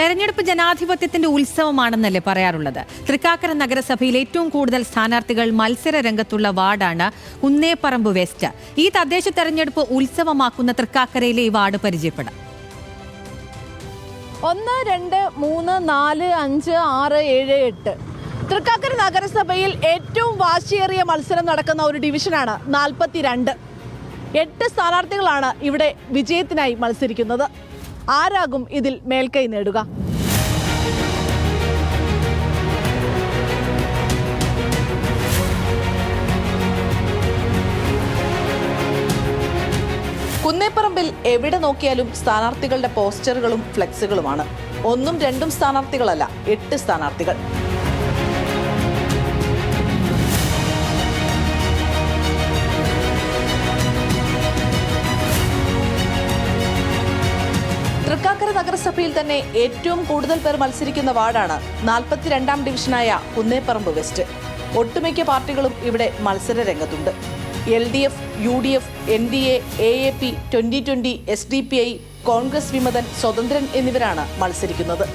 തെരഞ്ഞെടുപ്പ് ജനാധിപത്യത്തിന്റെ ഉത്സവമാണെന്നല്ലേ പറയാറുള്ളത്. തൃക്കാക്കര നഗരസഭയിൽ ഏറ്റവും കൂടുതൽ സ്ഥാനാർത്ഥികൾ മത്സര രംഗത്തുള്ള വാർഡാണ് കുന്നേപ്പറമ്പ് വെസ്റ്റ്. ഈ തദ്ദേശ തെരഞ്ഞെടുപ്പ് ഉത്സവമാക്കുന്ന തൃക്കാക്കരയിലെ ഈ വാർഡ് പരിചയപ്പെടാം. ഒന്ന് രണ്ട് മൂന്ന് നാല് അഞ്ച് ആറ് ഏഴ് എട്ട്. തൃക്കാക്കര നഗരസഭയിൽ ഏറ്റവും വാശിയേറിയ മത്സരം നടക്കുന്ന ഒരു ഡിവിഷനാണ് നാൽപ്പത്തിരണ്ട്. എട്ട് സ്ഥാനാർത്ഥികളാണ് ഇവിടെ വിജയത്തിനായി മത്സരിക്കുന്നത്. ആരാകും ഇതിൽ മേൽക്കൈ നേടുക? കുന്നേപ്പറമ്പിൽ എവിടെ നോക്കിയാലും സ്ഥാനാർത്ഥികളുടെ പോസ്റ്ററുകളും ഫ്ലെക്സുകളുമാണ്. ഒന്നും രണ്ടും സ്ഥാനാർത്ഥികളല്ല എട്ട് സ്ഥാനാർത്ഥികൾ. തൃക്കാക്കര നഗരസഭയിൽ തന്നെ ഏറ്റവും കൂടുതൽ പേർ മത്സരിക്കുന്ന വാർഡാണ് നാൽപ്പത്തിരണ്ടാം ഡിവിഷനായ കുന്നേപ്പറമ്പ് വെസ്റ്റ്. ഒട്ടുമിക്ക പാർട്ടികളും ഇവിടെ മത്സര രംഗത്തുണ്ട് L D F U D F N D A A P twenty twenty S D P I Congress വിമതൻ സ്വതന്ത്രൻ എന്നിവരാണ് മത്സരിക്കുന്നത്.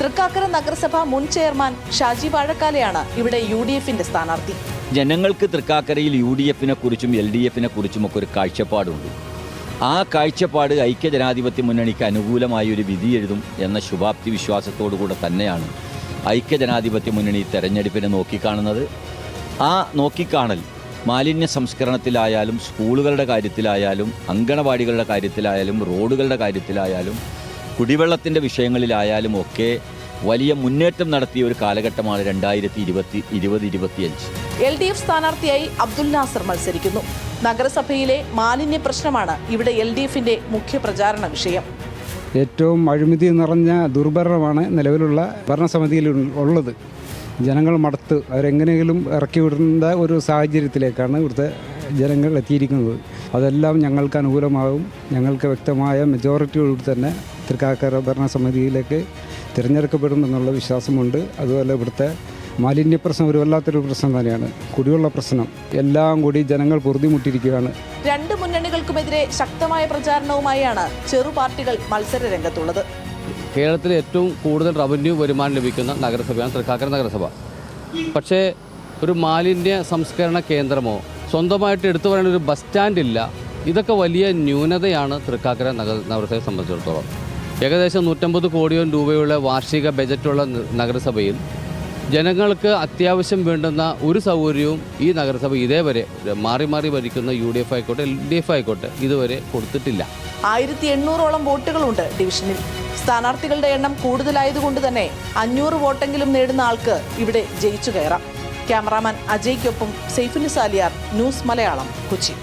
തൃക്കാക്കര നഗരസഭ മുൻ ചെയർമാൻ ഷാജി വാഴക്കാലയാണ് ഇവിടെ യു ഡി എഫിന്റെ സ്ഥാനാർത്ഥി. ജനങ്ങൾക്ക് തൃക്കാക്കരയിൽ യു ഡി എഫിനെ കുറിച്ചും എൽ ഡി എഫിനെ കുറിച്ചും ഒക്കെ ഒരു കാഴ്ചപ്പാടുണ്ട്. ആ കാഴ്ചപ്പാട് ഐക്യജനാധിപത്യ മുന്നണിക്ക് അനുകൂലമായ ഒരു വിധി എഴുതും എന്ന ശുഭാപ്തി വിശ്വാസത്തോടു കൂടെ തന്നെയാണ് ഐക്യജനാധിപത്യ മുന്നണി തെരഞ്ഞെടുപ്പിനെ നോക്കിക്കാണുന്നത്. ആ നോക്കിക്കാണൽ മാലിന്യ സംസ്കരണത്തിലായാലും സ്കൂളുകളുടെ കാര്യത്തിലായാലും അങ്കണവാടികളുടെ കാര്യത്തിലായാലും റോഡുകളുടെ കാര്യത്തിലായാലും കുടിവെള്ളത്തിന്റെ വിഷയങ്ങളിലായാലും ഒക്കെ വലിയ മുന്നേറ്റം നടത്തിയ ഒരു കാലഘട്ടമാണ് രണ്ടായിരത്തി ഇരുപത്തി ഇരുപത് ഇരുപത്തിയഞ്ച്. എൽ ഡി എഫ് സ്ഥാനാർത്ഥിയായി അബ്ദുൽ നാസർ മത്സരിക്കുന്നു. നഗരസഭയിലെ മാലിന്യ പ്രശ്നമാണ് ഇവിടെ എൽ ഡി എഫിന്റെ മുഖ്യ പ്രചാരണ വിഷയം. ഏറ്റവും അഴിമതി നിറഞ്ഞ ദുർഭരണമാണ് നിലവിലുള്ള ഭരണസമിതിയിൽ ഉള്ളത്. ജനങ്ങൾ മടുത്ത് അവരെങ്ങനെയെങ്കിലും ഇറക്കി വിടേണ്ട ഒരു സാഹചര്യത്തിലേക്കാണ് ഇവിടുത്തെ ജനങ്ങൾ എത്തിയിരിക്കുന്നത്. അതെല്ലാം ഞങ്ങൾക്ക് അനുകൂലമാകും ഞങ്ങൾക്ക് വ്യക്തമായ മെജോറിറ്റിയോട് തന്നെ തൃക്കാക്കര ഭരണസമിതിയിലേക്ക് തിരഞ്ഞെടുക്കപ്പെടുമെന്നുള്ള വിശ്വാസമുണ്ട്. അതുപോലെ ഇവിടുത്തെ മാലിന്യ പ്രശ്നം ഒരു വല്ലാത്തൊരു പ്രശ്നം തന്നെയാണ്. കുടിവെള്ള പ്രശ്നം. എല്ലാം കൂടി ജനങ്ങൾ പൊറുതിമുട്ടിയിരിക്കുകയാണ്. രണ്ട് മുന്നണികൾക്കുമെതിരെ ശക്തമായ പ്രചാരണവുമായാണ് ചെറു പാർട്ടികൾ മത്സര രംഗത്തുള്ളത്. കേരളത്തിൽ ഏറ്റവും കൂടുതൽ റവന്യൂ വരുമാനം ലഭിക്കുന്ന നഗരസഭയാണ് തൃക്കാക്കര നഗരസഭ. പക്ഷേ ഒരു മാലിന്യ സംസ്കരണ കേന്ദ്രമോ സ്വന്തമായിട്ട് എടുത്തു പറയുന്ന ഒരു ബസ് സ്റ്റാൻഡ് ഇല്ല. ഇതൊക്കെ വലിയ ന്യൂനതയാണ് തൃക്കാക്കര നഗര നഗരസഭയെ സംബന്ധിച്ചിടത്തോളം. ഏകദേശം നൂറ്റമ്പത് കോടിയോളം രൂപയുള്ള വാർഷിക ബജറ്റുള്ള നഗരസഭയിൽ ജനങ്ങൾക്ക് അത്യാവശ്യം വേണ്ടുന്ന ഒരു സൗകര്യവും ഈ നഗരസഭ ഇതേവരെ മാറി മാറി ഭരിക്കുന്ന യു ഡി എഫ് ആയിക്കോട്ടെ എൽ ഡി എഫ് ആയിക്കോട്ടെ ഇതുവരെ കൊടുത്തിട്ടില്ല. ആയിരത്തി എണ്ണൂറോളം വോട്ടുകളുണ്ട് ഡിവിഷനിൽ. സ്ഥാനാർത്ഥികളുടെ എണ്ണം കൂടുതലായതുകൊണ്ട് തന്നെ അഞ്ഞൂറ് വോട്ടെങ്കിലും നേടുന്ന ആൾക്ക് ഇവിടെ ജയിച്ചു കയറാം. ക്യാമറാമാൻ അജയ്ക്കൊപ്പം സെയ്ഫുനിസാലിയാർ ന്യൂസ് മലയാളം കൊച്ചി.